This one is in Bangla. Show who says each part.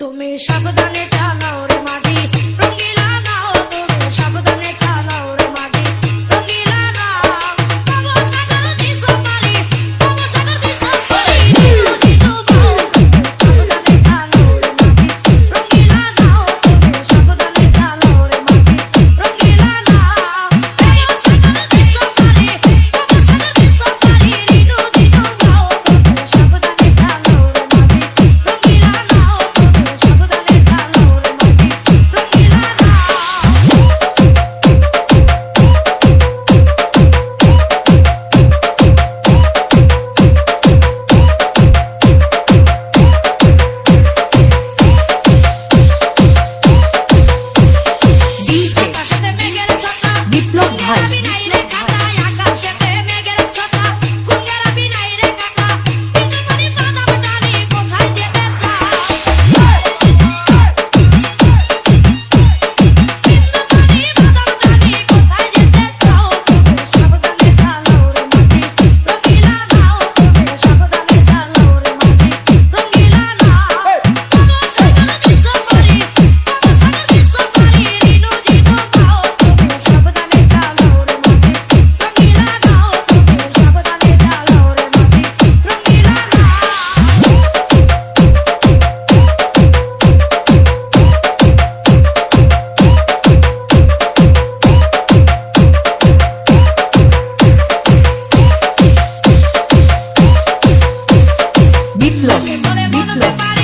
Speaker 1: তুমি সাবধানে চালাও বিপ্লব